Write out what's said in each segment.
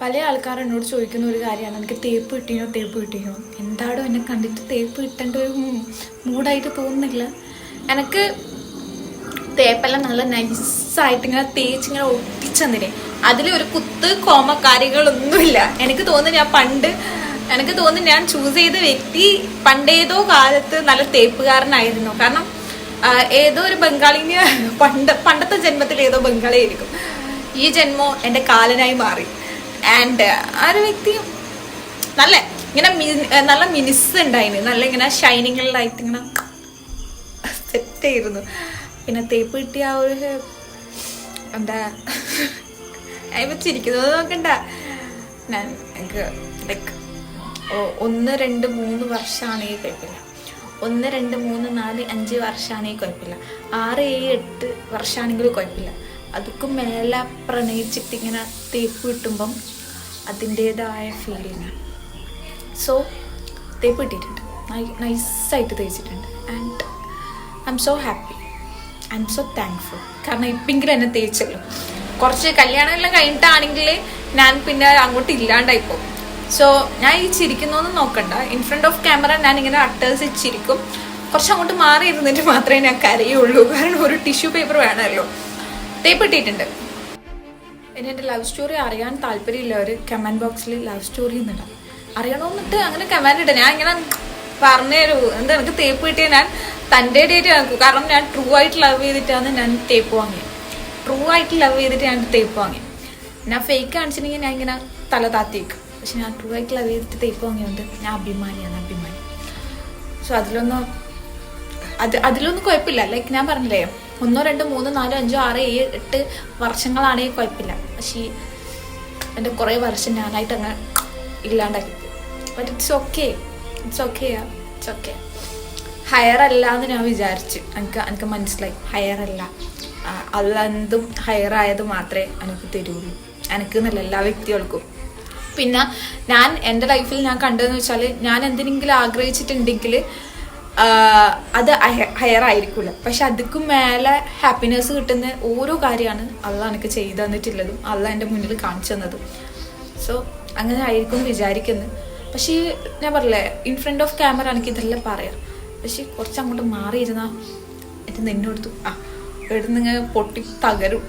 പല ആൾക്കാർ എന്നോട് ചോദിക്കുന്ന ഒരു കാര്യമാണ്. എനിക്ക് തേപ്പ് കിട്ടിയോ? തേപ്പ് കിട്ടിയോ? എന്താടോ എന്നെ കണ്ടിട്ട് തേപ്പ് കിട്ടേണ്ട ഒരു മൂഡായിട്ട് തോന്നുന്നില്ല എനിക്ക് തേപ്പെല്ലാം നല്ല നൈസായിട്ട് ഇങ്ങനെ തേച്ച് ഇങ്ങനെ ഒട്ടിച്ചെന്നില്ലേ? അതിൽ ഒരു കുത്ത് കോമ കാര്യങ്ങളൊന്നുമില്ല എനിക്ക് തോന്നുന്നു ഞാൻ പണ്ട് എനിക്ക് തോന്നുന്നു ഞാൻ ചൂസ് ചെയ്ത വ്യക്തി പണ്ടേതോ കാലത്ത് നല്ല തേപ്പുകാരനായിരുന്നു. കാരണം ഏതോ ഒരു ബംഗാളിന് പണ്ട് പണ്ടത്തെ ജന്മത്തിൽ ഏതോ ബംഗാളി ആയിരിക്കും ഈ ജന്മം എന്റെ കാലനായി മാറി. ആൻഡ് ആ ഒരു വ്യക്തി നല്ല ഇങ്ങനെ നല്ല മിനിസ് ഉണ്ടായിന് നല്ല ഇങ്ങനെ ഷൈനിങ്ങിലായിട്ട് ഇങ്ങനെ സെറ്റ് ആയിരുന്നു. പിന്നെ തേപ്പ് കിട്ടിയ ആ ഒരു എന്താ അതിപ്പോ ചിരിക്കുന്നത് നോക്കണ്ട. ഞാൻ എനിക്ക് ലൈക്ക് ഒന്ന് രണ്ട് മൂന്ന് വർഷമാണെങ്കിൽ കുഴപ്പമില്ല. ഒന്ന് രണ്ട് മൂന്ന് നാല് അഞ്ച് വർഷമാണെങ്കിൽ കുഴപ്പമില്ല. ആറ് ഏഴ് എട്ട് വർഷമാണെങ്കിലും കുഴപ്പമില്ല. അതൊക്കെ മേലെ പ്രണയിച്ചിട്ട് ഇങ്ങനെ തേപ്പ് കിട്ടുമ്പം അതിന്റേതായ ഫീലിങ് സോ തേപ്പ് കിട്ടിയിട്ടുണ്ട്. നൈസായിട്ട് തേച്ചിട്ടുണ്ട് and I'm so happy I'm so thankful കാരണം ഇപ്പെങ്കിലും എന്നെ തേച്ചല്ലോ. കുറച്ച് കല്യാണമെല്ലാം കഴിഞ്ഞിട്ടാണെങ്കിൽ ഞാൻ പിന്നെ അങ്ങോട്ട് ഇല്ലാണ്ടായി പോകും. സോ ഞാൻ ഈ ചിരിക്കുന്നൊന്നും നോക്കണ്ട. ഇൻ ഫ്രണ്ട് ഓഫ് ക്യാമറ ഞാൻ ഇങ്ങനെ അട്ടേഴ്സ് ചിരിക്കും. കുറച്ച് അങ്ങോട്ട് മാറി ഇരുന്നിട്ട് മാത്രമേ ഞാൻ കരയുള്ളൂ. കാരണം ഒരു ടിഷ്യൂ പേപ്പർ വേണമല്ലോ. തേപ്പ് ഇട്ടിട്ടുണ്ട് ഇനി എന്റെ ലവ് സ്റ്റോറി അറിയാൻ താല്പര്യമില്ലവർ കമന്റ് ബോക്സിൽ ലവ് സ്റ്റോറി എന്നിടാം അറിയണമെന്നിട്ട് അങ്ങനെ കമന്റ് ഇടാം ഞാൻ ഇങ്ങനെ പറഞ്ഞു തരൂ എന്താ എനിക്ക് തേപ്പ് കിട്ടിയ ഞാൻ തന്റെ ഡേറ്റ് നോക്കും കാരണം ഞാൻ ട്രൂ ആയിട്ട് ലവ് ചെയ്തിട്ടാണ് ഞാൻ തേപ്പ് വാങ്ങിയത് ട്രൂ ആയിട്ട് ലവ് ചെയ്തിട്ട് ഞാൻ തേപ്പ് വാങ്ങി ഞാൻ ഫേക്ക് കാണിച്ചിട്ടുണ്ടെങ്കിൽ ഞാൻ ഇങ്ങനെ തല താത്തിയേക്കും. പക്ഷെ ഞാൻ ട്രൂ ആയിട്ട് ലവ് ചെയ്തിട്ട് തേപ്പ് വാങ്ങിയതുകൊണ്ട് ഞാൻ അഭിമാനിയാണ് അഭിമാനി. സോ അതിലൊന്നും അത് അതിലൊന്നും കുഴപ്പമില്ല. ലൈക്ക് ഞാൻ പറഞ്ഞില്ലേ ഒന്നോ രണ്ടോ മൂന്നോ നാലോ അഞ്ചോ ആറ് ഏഴ് എട്ട് വർഷങ്ങളാണെങ്കിൽ കുഴപ്പമില്ല. പക്ഷേ എന്റെ കുറേ വർഷം ഞാനായിട്ട് അങ്ങ് ഇല്ലാണ്ടാക്കി but it's okay it's okay it's okay higher അല്ല എന്ന് ഞാൻ വിചാരിച്ചു. എനിക്ക് എനിക്ക് മനസ്സിലായി. ഹയർ അല്ല. അതെന്തും ഹയർ ആയത് മാത്രമേ എനിക്ക് തരുള്ളൂ. എനിക്ക് എന്നല്ല എല്ലാ വ്യക്തികൾക്കും. പിന്നെ ഞാൻ എന്റെ ലൈഫിൽ ഞാൻ കണ്ടതെന്ന് വെച്ചാൽ ഞാൻ എന്തിനെങ്കിലും ആഗ്രഹിച്ചിട്ടുണ്ടെങ്കിൽ അത് ഹയർ ആയിരിക്കില്ല പക്ഷെ അതിക്കും മേലെ ഹാപ്പിനെസ് കിട്ടുന്ന ഓരോ കാര്യമാണ് അള്ള എനിക്ക് ചെയ്തു തന്നിട്ടുള്ളതും അള്ള എന്റെ മുന്നിൽ കാണിച്ചു തന്നതും. സോ അങ്ങനെ ആയിരിക്കും വിചാരിക്കുന്നത് വിചാരിക്കുന്നു. പക്ഷേ ഞാൻ പറഞ്ഞില്ലേ ഇൻ ഫ്രണ്ട് ഓഫ് ക്യാമറ എനിക്ക് ഇതെല്ലാം പറയാം. പക്ഷെ കുറച്ച് അങ്ങോട്ട് മാറിയിരുന്ന എന്റെ നിന്നെടുത്തു ആ ഇവിടെ നിങ്ങൾ പൊട്ടി തകരും.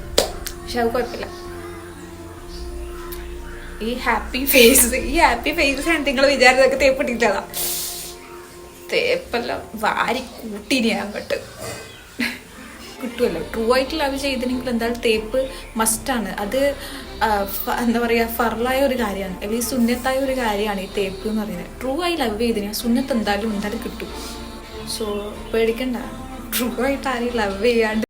പക്ഷെ അത് കുഴപ്പമില്ല. ഈ ഹാപ്പി ഫേസ് ഈ ഹാപ്പി ഫേസ് ആണ് നിങ്ങൾ വിചാരിച്ചതൊക്കെ തേപ്പിട്ടിട്ടതാ തേപ്പെല്ലാം വാരി കൂട്ടിനി അങ്ങോട്ട്. കിട്ടുമല്ലോ ട്രൂ ആയിട്ട് ലവ് ചെയ്തിനെങ്കിൽ എന്തായാലും തേപ്പ് മസ്റ്റാണ് അത് എന്താ പറയുക ഫറലായ ഒരു കാര്യമാണ്. അല്ലെങ്കിൽ സുന്നത്തായ ഒരു കാര്യമാണ് ഈ തേപ്പ് എന്ന് പറയുന്നത്. ട്രൂ ആയി ലവ് ചെയ്തിന് സുന്നത്ത് എന്തായാലും എന്തായാലും കിട്ടും. സോ പേടിക്കണ്ട. ട്രൂ ആയിട്ട് ആരെയും ലവ് ചെയ്യാണ്ട്